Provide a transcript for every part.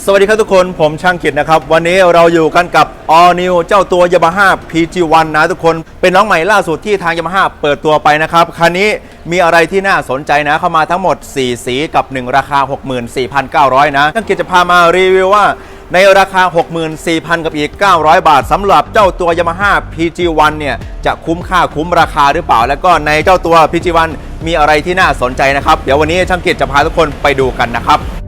สวัสดีครับทุกคนผมช่างกิจนะครับ วันนี้เราอยู่กันกับ All New เจ้าตัว Yamaha PG1 นะทุกคนเป็นน้องใหม่ล่าสุดที่ทาง Yamaha เปิดตัวไปนะครับ คันนี้มีอะไรที่น่าสนใจนะ เข้ามาทั้งหมด 4 สีกับ 1 ราคา 64,900 นะช่างกิจจะพามารีวิวว่าในราคา 64,000 กับอีก 900 บาทสำหรับเจ้าตัว Yamaha PG1 เนี่ย จะคุ้มค่าคุ้มราคาหรือเปล่า แล้วก็ในเจ้าตัว PG1 มีอะไรที่น่าสนใจนะครับ เดี๋ยววันนี้ช่างกิจจะพาทุกคนไปดูกันนะครับ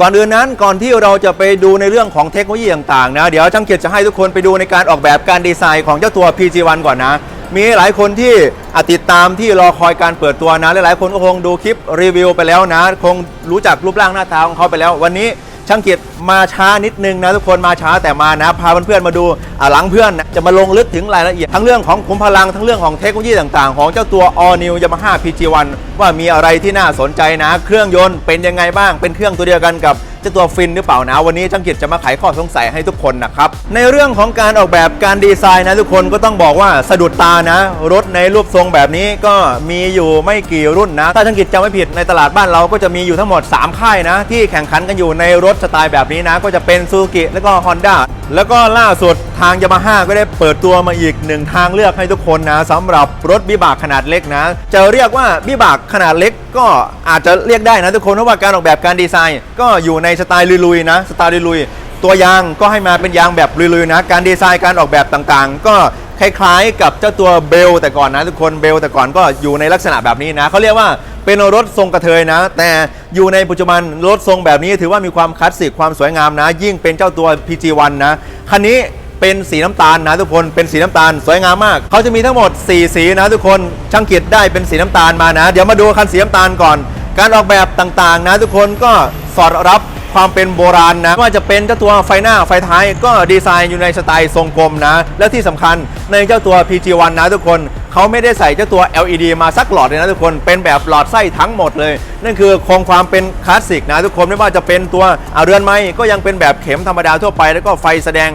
ก่อนอื่นนั้นก่อนที่เราจะไปดูในเรื่องของเทคโนโลยีต่างๆนะเดี๋ยวช่างเกียรติจะให้ทุกคนไปดูในการออกแบบการดีไซน์ของเจ้าตัว PG1 ก่อนนะ มีหลายคนที่อติดตามที่รอคอยการเปิดตัวนะ หลายๆคนก็คงดูคลิปรีวิวไปแล้วนะ คงรู้จักรูปร่างหน้าตาของเขาไปแล้ว วันนี้ช่างเกียรติ มาช้านิดนึงนะทุกคนมาช้าแต่มานะพาเพื่อนๆมาดูหลังเพื่อนนะจะมาลงลึกถึงรายละเอียดทั้งเรื่องของขุมพลังทั้งเรื่องของเทคโนโลยีต่างๆ ของเจ้าตัว All New Yamaha PG1 ว่ามีอะไรที่น่าสนใจนะ เครื่องยนต์เป็นยังไงบ้างเป็นเครื่องตัวเดียวกันกับเจ้าตัวฟินหรือเปล่านะวันนี้ช่างกิจจะมาไขข้อสงสัยให้ทุกคนนะครับ ในเรื่องของการออกแบบการดีไซน์นะทุกคนก็ต้องบอกว่าสะดุดตานะ รถในรูปทรงแบบนี้ก็มีอยู่ไม่กี่รุ่นนะ ถ้าช่างกิจจำไม่ผิดในตลาดบ้านเราก็จะมีอยู่ทั้งหมด 3 ค่ายนะ ที่แข่งขันกันอยู่ในรถสไตล์แบบนี้นะก็จะเป็นซูซูกิแล้วก็ Honda แล้วก็ล่าสุดทางยามาฮ่าก็ได้เปิดตัวมาอีกหนึ่งทางเลือกให้ทุกคนนะสำหรับรถบิบากขนาดเล็กนะ จะเรียกว่าบิบากขนาดเล็กก็อาจจะเรียกได้นะทุกคนเพราะว่าการออกแบบการดีไซน์ ก็อยู่ในสไตล์ลุยๆนะสไตล์ลุยๆตัวยางก็ให้มาเป็นยางแบบลุยๆนะ การดีไซน์การออกแบบต่างๆ ก็ คล้ายๆ กับเจ้าตัวเบลแต่ก่อนนะทุกคนเบลแต่ก่อนก็อยู่ในลักษณะแบบนี้นะเขาเรียกว่าเป็นรถทรงกระเทยนะ แต่อยู่ในปัจจุบันรถทรงแบบนี้ถือว่ามีความคลาสสิกความสวยงามนะ ยิ่งเป็นเจ้าตัว PG1 นะคันนี้เป็นสีน้ำตาลนะทุกคนเป็นสีน้ำตาลสวยงามมากเขาจะมีทั้งหมด 4 สีนะทุกคนช่างกิจได้เป็นสีน้ำตาลมานะ เดี๋ยวมาดูคันสีน้ำตาลก่อน การออกแบบต่างๆ นะทุกคนก็สอดรับ ความเป็นโบราณนะว่าจะเป็นเจ้าตัวไฟหน้าไฟท้ายก็ดีไซน์อยู่ในสไตล์ทรงกลมนะ และที่สำคัญในเจ้าตัว PG1 นะทุกคนเขาไม่ได้ใส่เจ้าตัว LED มาสักหลอดเลยนะทุกคนเป็นแบบหลอดไส้ทั้งหมดเลย นั่นคือคงความเป็นคลาสสิกนะทุกคนไม่ว่าจะเป็นตัวอ่าเรือนไม้ก็ยังเป็นแบบเข็มธรรมดาทั่วไป แล้วก็ไฟแสดง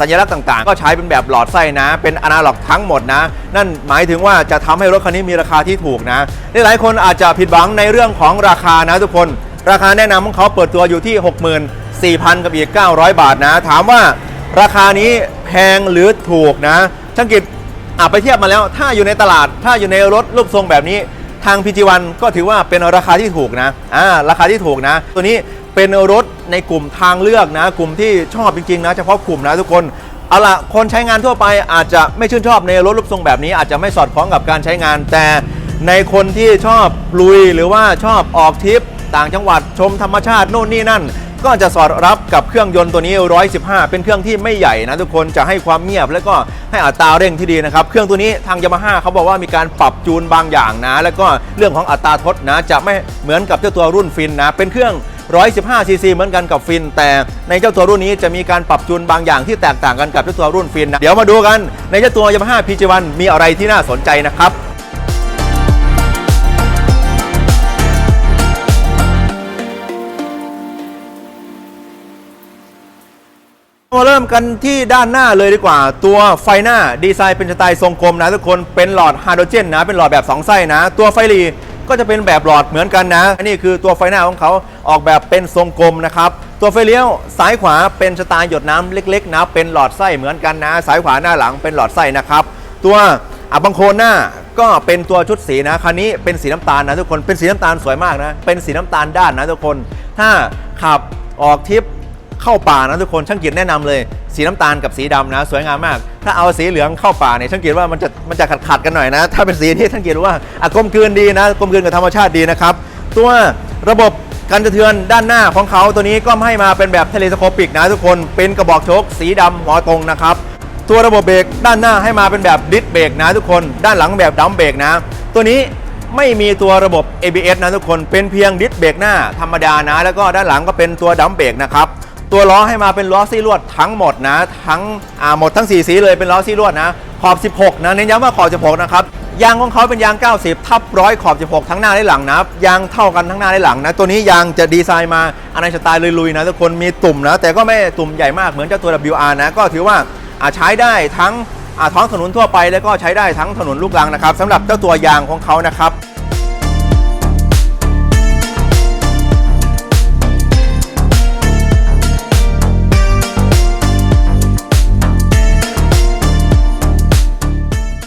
สัญลักษณ์ต่างๆ ก็ใช้เป็นแบบหลอดไส้นะ เป็นอนาล็อกทั้งหมดนะ นั่นหมายถึงว่าจะทำให้รถคันนี้มีราคาที่ถูกนะหลายคนอาจจะผิดหวังในเรื่องของราคานะทุกคน ราคาแนะนำของเขาเปิดตัวอยู่ที่ 64,000 กับอีก 900 บาทนะ ถามว่าราคานี้แพงหรือถูกนะช่างกิจอะไปเทียบมาแล้ว ถ้าอยู่ในตลาด ถ้าอยู่ในรถรูปทรงแบบนี้ ทาง PG1 ก็ถือว่าเป็นราคาที่ถูกนะอ่าราคาที่ถูกนะ ตัวนี้เป็นรถในกลุ่มทางเลือกนะ กลุ่มที่ชอบจริงๆนะ เฉพาะกลุ่มนะทุกคนเอาละคนใช้งานทั่วไปอาจจะไม่ชื่นชอบในรถรูปทรงแบบนี้ อาจจะไม่สอดคล้องกับการใช้งานแต่ในคนที่ชอบลุยหรือว่าชอบออกทริป ต่างจังหวัดชมธรรมชาติโน่นนี่นั่น ก็จะสอดรับกับเครื่องยนต์ตัวนี้ 115 เป็นเครื่องที่ไม่ใหญ่นะทุกคนจะให้ความเงียบ แล้วก็ให้อัตราเร่งที่ดีนะครับ เครื่องตัวนี้ทางยามาฮ่าเขาบอกว่ามีการปรับจูนบางอย่างนะ แล้วก็เรื่องของอัตราทดนะ จะไม่เหมือนกับเจ้าตัวรุ่นฟินนะ เป็นเครื่อง115ซีซีเหมือนกันกับฟิน แต่ในเจ้าตัวรุ่นนี้จะมีการปรับจูนบางอย่างที่แตกต่างกันกับเจ้าตัวรุ่นฟินนะเดี๋ยวมาดูกันในเจ้าตัวยามาฮ่า PG1 มีอะไรที่น่าสนใจนะครับ มาเริ่มกันที่ด้านหน้าเลยดีกว่า ตัวไฟหน้าดีไซน์เป็นสไตล์ทรงกลมนะทุกคนเป็นหลอดไฮโดรเจนนะ เป็นหลอดแบบ 2 ไส้นะ ตัวไฟหลีก็จะเป็นแบบหลอดเหมือนกันนะ อันนี้คือตัวไฟหน้าของเขาออกแบบเป็นทรงกลมนะครับ ตัวไฟเลี้ยวซ้ายขวาเป็นสไตล์หยดน้ำเล็กๆนะ เป็นหลอดไส้เหมือนกันนะ ซ้ายขวาหน้าหลังเป็นหลอดไส้นะครับ ตัวอับบังโคนหน้าก็เป็นตัวชุดสีนะคันนี้เป็นสีน้ำตาลนะทุกคนเป็นสีน้ำตาลสวยมากนะ เป็นสีน้ำตาลด้านนะทุกคน ถ้าขับออกทริป เข้าป่านะทุกคนช่างกิจแนะนำเลย สีน้ำตาลกับสีดำนะ สวยงามมาก ถ้าเอาสีเหลืองเข้าป่าเนี่ยช่างกิจว่ามันจะมันจะขัดขัดกันหน่อยนะ ถ้าเป็นสีที่ช่างกิจว่าอะกลมกลืนดีนะกลมกลืนกับธรรมชาติดีนะครับตัวระบบการกระเทือนด้านหน้าของเขาตัวนี้ก็ให้มาเป็นแบบเทเลสโคปิกนะทุกคนเป็นกระบอกชคสีดำหัวตรงนะครับ ตัวระบบเบรกด้านหน้าให้มาเป็นแบบดิสเบรกนะทุกคนด้านหลังแบบดัมเบรกนะ ตัวนี้ไม่มีตัวระบบ ABS นะทุกคนเป็นเพียงดิสเบรกหน้าธรรมดานะ แล้วก็ด้านหลังก็เป็นตัวดัมเบรกนะครับ ตัวล้อให้มาเป็นล้อซี่ลวดทั้งหมดนะ ทั้งหมดทั้ง 4 สีเลยเป็นล้อซี่ลวดนะ ขอบ 16 นะเน้นย้ำว่าขอบ 16 นะครับยางของเขาเป็นยาง 90 ทับร้อยขอบ 16 ทั้งหน้าและหลังนะยางเท่ากันทั้งหน้าและหลังนะ ตัวนี้ยางจะดีไซน์มาอันในสไตล์ลุยๆนะทุกคนมีตุ่มนะ แต่ก็ไม่ตุ่มใหญ่มากเหมือนเจ้าตัว WR นะ ก็ถือว่าใช้ได้ทั้งท้องถนนทั่วไปแล้วก็ใช้ได้ทั้งถนนลูกรังนะครับสำหรับเจ้าตัวยางของเขานะครับ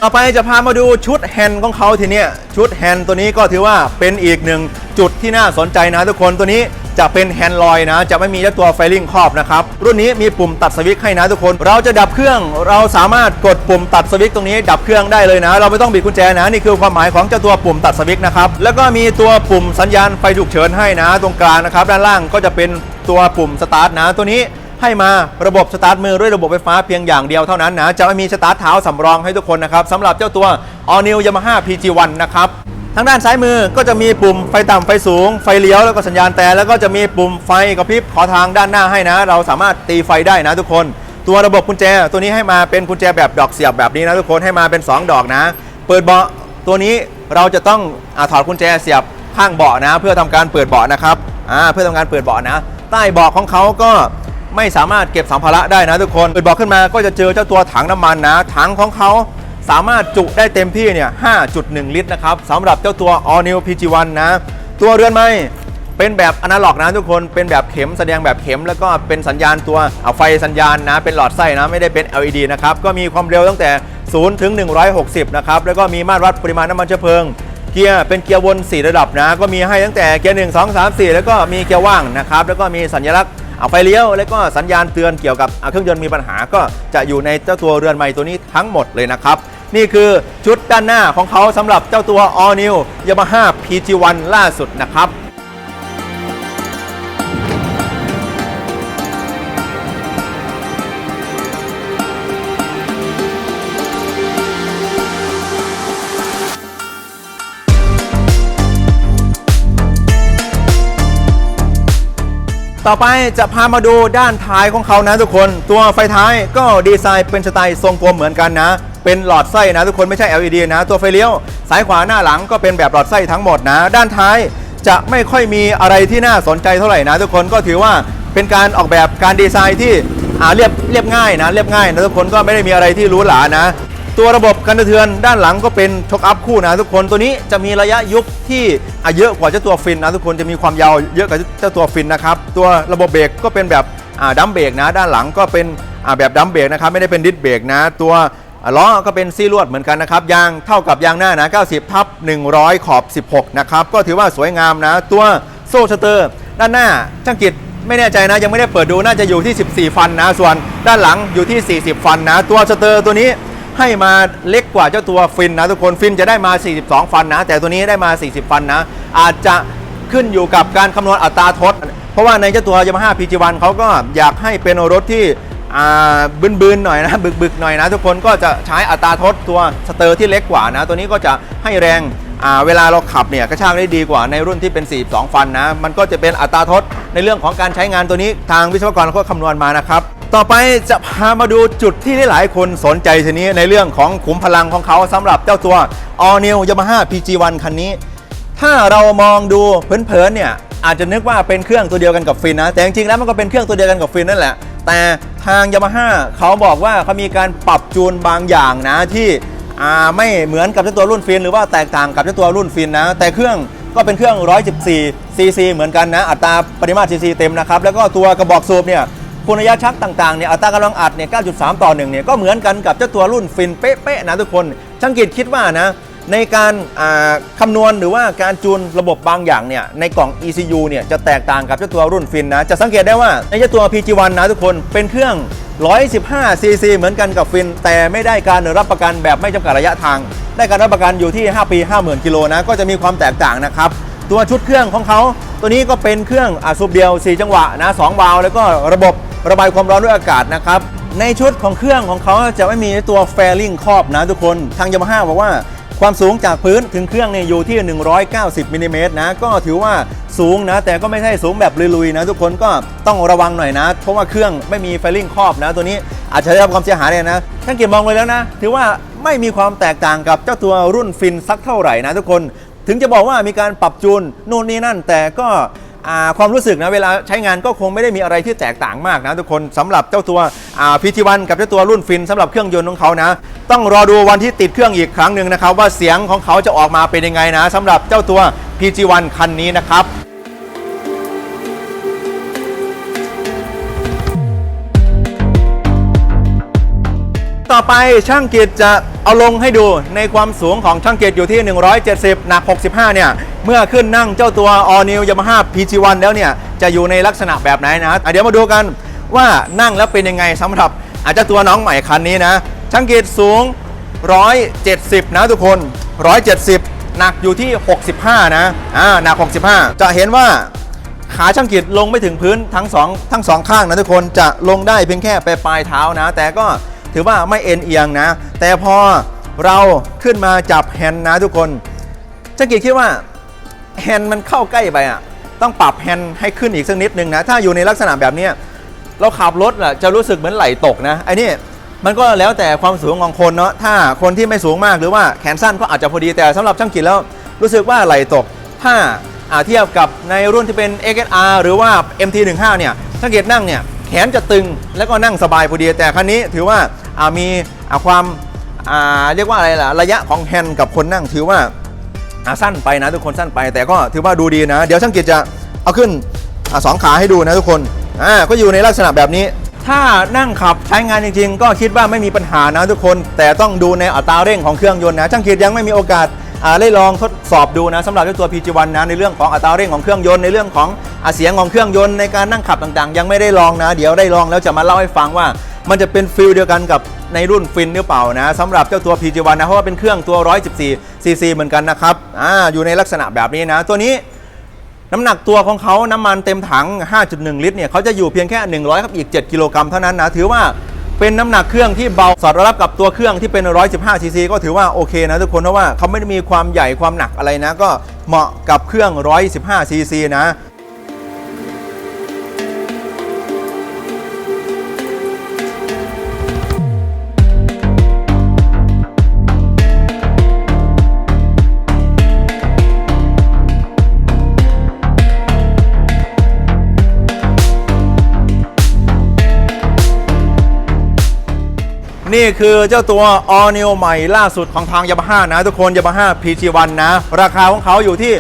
ต่อไปจะพามาดูชุดแฮนด์ของเขาทีเนี้ยชุดแฮนด์ตัวนี้ก็ถือว่าเป็นอีกหนึ่งจุดที่น่าสนใจนะทุกคนตัวนี้จะเป็นแฮนด์ลอยนะ จะไม่มีเจ้าตัวไฟลิงครอบนะครับ รุ่นนี้มีปุ่มตัดสวิตช์ให้นะทุกคน เราจะดับเครื่องเราสามารถกดปุ่มตัดสวิตช์ตรงนี้ ดับเครื่องได้เลยนะ เราไม่ต้องบิดกุญแจนะนี่คือความหมายของเจ้าตัวปุ่มตัดสวิตช์นะครับ แล้วก็มีตัวปุ่มสัญญาณไฟฉุกเฉินให้นะ ตรงกลางนะครับด้านล่างก็จะเป็นตัวปุ่มสตาร์ทนะตัวนี้ ให้มาระบบสตาร์ทมือด้วยระบบไฟฟ้าเพียงอย่างเดียวเท่านั้นนะ จะไม่มีสตาร์ทเท้าสำรองให้ทุกคนนะครับสำหรับเจ้าตัว All New Yamaha PG1 นะครับ ทางด้านซ้ายมือก็จะมีปุ่มไฟต่ำไฟสูง ไฟเลี้ยวแล้วก็สัญญาณแต่แล้วก็จะมีปุ่มไฟกระพริบขอทางด้านหน้าให้นะ เราสามารถตีไฟได้นะทุกคน ตัวระบบกุญแจ ตัวนี้ให้มาเป็นกุญแจแบบดอกเสียบแบบนี้นะทุกคนให้มาเป็น 2 ดอกนะ เปิดเบาะตัวนี้เราจะต้องอถอดกุญแจเสียบข้างเบาะนะ เพื่อทำการเปิดเบาะนะครับเพื่อทำการเปิดเบาะนะ ใต้เบาะของเขาก็ ไม่สามารถเก็บสัมภาระได้นะทุกคนเปิดบอกขึ้นมาก็จะเจอเจ้าตัวถังน้ำมันนะ ถังของเขาสามารถจุได้เต็มที่เนี่ย 5.1 ลิตรนะครับสำหรับเจ้าตัว All New PG1 นะ ตัวเรือนไม้เป็นแบบอนาล็อกนะทุกคน เป็นแบบเข็มแสดงแบบเข็ม แล้วก็เป็นสัญญาณตัวเอาไฟสัญญาณนะ เป็นหลอดไส้นะ ไม่ได้เป็น LED นะครับ ก็มีความเร็วตั้งแต่ 0 ถึง 160 นะครับ แล้วก็มีมาตรวัดปริมาณน้ำมันเชื้อเพลิง เกียร์เป็นเกียร์วน 4 ระดับนะ ก็มีให้ตั้งแต่เกียร์ 1 2 3 4 แล้วก็มีเกียร์ว่างนะครับ แล้วก็มีสัญลักษณ์ เอาไฟเลี้ยวแล้วก็สัญญาณเตือนเกี่ยวกับเครื่องยนต์มีปัญหาก็จะอยู่ในเจ้าตัวเรือนใหม่ตัวนี้ทั้งหมดเลยนะครับ นี่คือชุดด้านหน้าของเขาสำหรับเจ้าตัว All New Yamaha PG1 ล่าสุดนะครับ ต่อไปจะพามาดูด้านท้ายของเขานะทุกคน ตัวไฟท้ายก็ดีไซน์เป็นสไตล์ทรงกลมเหมือนกันนะ เป็นหลอดไส้นะทุกคนไม่ใช่ LED นะ ตัวไฟเลี้ยวซ้ายขวาหน้าหลังก็เป็นแบบหลอดไส้ทั้งหมดนะ ด้านท้ายจะไม่ค่อยมีอะไรที่น่าสนใจเท่าไหร่นะ ทุกคนก็ถือว่าเป็นการออกแบบการดีไซน์ที่อาเรียบเรียบง่ายนะเรียบง่ายนะทุกคนก็ไม่ได้มีอะไรที่หรู้หลานะ ตัวระบบกันสะเทือนด้านหลังก็เป็นช็อคอัพคู่นะทุกคนตัวนี้จะมีระยะยุบที่เยอะกว่าเจ้าตัวฟินนะทุกคนจะมีความยาวเยอะกว่าเจ้าตัวฟินนะครับตัวระบบเบรกก็เป็นแบบดัมเบรกนะ ด้านหลังก็เป็นแบบดัมเบรกนะครับไม่ได้เป็นดิสเบรกนะ ตัวล้อก็เป็นซี่ลวดเหมือนกันนะครับยางเท่ากับยางหน้านะ 90 ทับ 100 ขอบ 16 นะครับ ก็ถือว่าสวยงามนะ ตัวโซ่สเตอร์ ด้านหน้าช่างกิจไม่แน่ใจนะ ยังไม่ได้เปิดดูน่าจะอยู่ที่ 14 ฟันนะ ส่วนด้านหลังอยู่ที่ 40 ฟันนะ ตัวสเตอร์ตัวนี้ ให้มาเล็กกว่าเจ้าตัวฟินนะทุกคนฟินจะได้มา 42 ฟันนะ แต่ตัวนี้ได้มา 40 ฟันนะ อาจจะขึ้นอยู่กับการคำนวณอัตราทด เพราะว่าในเจ้าตัวยามาฮ่าพีจีวันเขาก็อยากให้เป็นรถที่บึนๆหน่อยนะ บึกๆหน่อยนะ ทุกคนก็จะใช้อัตราทดตัวสเตอร์ที่เล็กกว่านะ ตัวนี้ก็จะให้แรง เวลาเราขับเนี่ยกระชากได้ดีกว่าในรุ่นที่เป็น 42 ฟันนะ มันก็จะเป็นอัตราทดในเรื่องของการใช้งานตัวนี้ทางวิศวกรเขาคำนวณมานะครับ ต่อไปจะพามาดูจุดที่หลายๆ คนสนใจทีนี้ในเรื่องของขุมพลังของเขาสำหรับเจ้าตัว All New Yamaha PG1 คันนี้ ถ้าเรามองดูเผินๆเนี่ยอาจจะนึกว่าเป็นเครื่องตัวเดียวกันกับฟินนะ แต่จริงๆแล้วมันก็เป็นเครื่องตัวเดียวกันกับฟินนั่นแหละ แต่ทางยามาฮ่าเขาบอกว่าเขามีการปรับจูนบางอย่างนะที่ อ่าไม่เหมือนกับเจ้าตัวรุ่นฟินหรือว่าแตกต่างกับเจ้าตัวรุ่นฟินนะ แต่เครื่องก็เป็นเครื่อง 114ซีซีเหมือนกันนะ อัตราปริมาตรซีซีเต็มนะครับ แล้วก็ตัวกระบอกสูบเนี่ยคุณระยะชักต่างๆเนี่ยอัตรากำลังอัดเนี่ย 9.3 ต่อ1เนี่ยก็เหมือนกันกับเจ้าตัวรุ่นฟินเป๊ะๆนะทุกคนช่างกิจคิดว่านะ ในการคำนวณหรือว่าการจูนระบบบางอย่างเนี่ยในกล่อง ECU เนี่ยจะแตกต่างกับเจ้าตัวรุ่นฟินนะ จะสังเกตได้ว่าในเจ้าตัว PG1 นะทุกคนเป็นเครื่อง 115 cc เหมือนกันกับฟิน แต่ไม่ได้การรับประกันแบบไม่จำกัดระยะทาง ได้การรับประกันอยู่ที่ 5 ปี 50,000 กิโลนะ ก็จะมีความแตกต่างนะครับ ตัวชุดเครื่องของเขา ตัวนี้ก็เป็นเครื่องอสูบเดียว 4 จังหวะนะ2วาล์วแล้วก็ระบบระบายความร้อนด้วยอากาศนะครับในชุดของเครื่องของเขาจะไม่มีตัวแฟลิงครอบนะทุกคนทางยามาฮ่าบอกว่า ความสูงจากพื้นถึงเครื่องเนี่ยอยู่ที่ 190มิลลิเมตรนะ ก็ถือว่าสูงนะ แต่ก็ไม่ใช่สูงแบบลุยๆนะ ทุกคนก็ต้องระวังหน่อยนะ เพราะว่าเครื่องไม่มีไฟลิ่งครอบนะ ตัวนี้อาจจะได้รับความเสียหายเลยนะท่านเก็บมองเลยแล้วนะ ถือว่าไม่มีความแตกต่างกับเจ้าตัวรุ่นฟินสักเท่าไหร่นะทุกคน ถึงจะบอกว่ามีการปรับจูนนู่นนี่นั่นแต่ก็ ความรู้สึกนะเวลาใช้งานก็คงไม่ได้มีอะไรที่แตกต่างมากนะทุกคนสำหรับเจ้าตัวพีทีวันกับเจ้าตัวรุ่นฟินสำหรับเครื่องยนต์ของเขานะ ต้องรอดูวันที่ติดเครื่องอีกครั้งหนึ่งนะครับ ว่าเสียงของเขาจะออกมาเป็นยังไงนะสำหรับเจ้าตัว PG1 คันนี้นะครับต่อไปช่างกิจจะ เอาลงให้ดูในความสูงของช่างเกิจอยู่ที่ 170 หนัก 65 เนี่ย เมื่อขึ้นนั่งเจ้าตัว All New Yamaha PG1 แล้วเนี่ย จะอยู่ในลักษณะแบบไหนนะะเดี๋ยวมาดูกันว่านั่งแล้วเป็นยังไงสำหรับอาจจะตัวน้องใหม่คันนี้นะ ช่างเกิจสูง 170 นะทุกคน 170 หนักอยู่ที่ 65 นะ อ่า หนัก 65 จะเห็นว่าขาช่างกิจลงไม่ถึงพื้นทั้งสองทั้งสองข้างนะทุกคนจะลงได้เพียงแค่ไปปลายเท้านะ แต่ก็ ถือว่าไม่เอ็นเอียงนะ แต่พอเราขึ้นมาจับแฮนด์นะทุกคนช่างกิจคิดว่าแฮนด์มันเข้าใกล้ไปอะต้องปรับแฮนด์ให้ขึ้นอีกสักนิดนึงนะ ถ้าอยู่ในลักษณะแบบนี้เราขับรถอะจะรู้สึกเหมือนไหลตกนะไอ้นี่มันก็แล้วแต่ความสูงของคนเนาะถ้าคนที่ไม่สูงมากหรือว่าแขนสั้นก็อาจจะพอดีแต่สำหรับช่างกิจแล้วรู้สึกว่าไหลตก ถ้าอาเทียบกับในรุ่นที่เป็น XR หรือว่า MT15 เนี่ยถ้าเกิดนั่งเนี่ย แขนจะตึงแล้วก็นั่งสบายพอดี แต่คันนี้ถือว่าามีความาเรียกว่าอะไรล่ะระยะของแฮนด์กับคนนั่งถือว่าาสั้นไปนะทุกคนสั้นไปแต่ก็ถือว่าดูดีนะ เดี๋ยวช่างกิจจะเอาขึ้นอสองขาให้ดูนะทุกคนอ่าก็อยู่ในลักษณะแบบนี้ ถ้านั่งขับใช้งานจริง ๆ ก็คิดว่าไม่มีปัญหานะทุกคน แต่ต้องดูในอัตราเร่งของเครื่องยนต์นะช่างกิจยังไม่มีโอกาส ได้ลองทดสอบดูนะสำหรับเจ้าตัว PG1 นะในเรื่องของอัตราเร่งของเครื่องยนต์ในเรื่องของอเสียงของเครื่องยนต์ในการนั่งขับต่างๆ ยังไม่ได้ลองนะ เดี๋ยวได้ลองแล้วจะมาเล่าให้ฟังว่า มันจะเป็นฟิลเดียวกันกับในรุ่นฟินหรือเปล่านะสำหรับเจ้าตัว PG1 นะเพราะว่าเป็นเครื่องตัว 114 cc เหมือนกันนะครับอ่าอยู่ในลักษณะแบบนี้นะ ตัวนี้น้ำหนักตัวของเขาน้ำมันเต็มถัง 5.1 ลิตรเนี่ยเขาจะอยู่เพียงแค่ 100ครับอีก 7 กิโลกรัมเท่านั้นนะถือว่า เป็นน้ำหนักเครื่องที่เบาสอดรับกับตัวเครื่องที่เป็น 115 ซีซีก็ถือว่าโอเคนะทุกคนเพราะว่าเขาไม่ได้มีความใหญ่ความหนักอะไรนะ ก็เหมาะกับเครื่อง 115 ซีซีนะ นี่คือเจ้าตัว All New ใหม่ล่าสุดของทาง Yamaha นะ ทุกคน Yamaha PG1 นะ ราคาของเขาอยู่ที่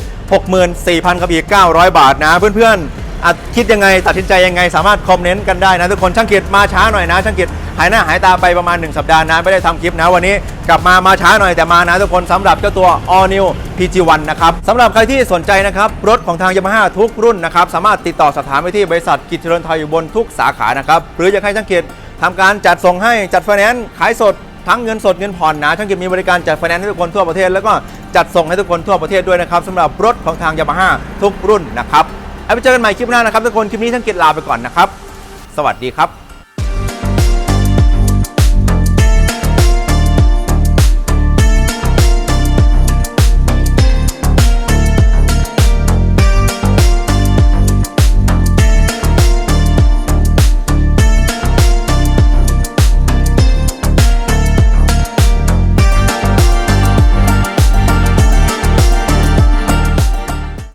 64,000กับอีก 900 บาทนะ เพื่อนๆอคิดยังไงตัดสินใจยังไงสามารถคอมเมนต์กันได้นะ ทุกคนช่างเกิจมาช้าหน่อยนะช่างเกิจหายหน้าหายตาไปประมาณ 1 สัปดาห์นะไม่ได้ทำคลิปนะวันนี้กลับมามาช้าหน่อยแต่มานะทุกคนสำหรับเจ้าตัว All New PG1 นะครับสำหรับใครที่สนใจนะครับรถของทาง Yamaha ทุกรุ่นนะครับสามารถติดต่อสอบถามไปที่บริษัทกิจเจริญไทยอยู่บนทุกสาขานะครับหรืออยากให้ช่างเกิจ ทำการจัดส่งให้จัดไฟแนนซ์ขายสดทั้งเงินสดเงินผ่อนนะช่างกิจมีบริการจัดไฟแนนซ์ให้ทุกคนทั่วประเทศแล้วก็จัดส่งให้ทุกคนทั่วประเทศด้วยนะครับสำหรับรถของทางยามาฮ่าทุกรุ่นนะครับเอาไปเจอกันใหม่คลิปหน้านะครับทุกคนคลิปนี้ช่างกิจลาไปก่อนนะครับ สวัสดีครับ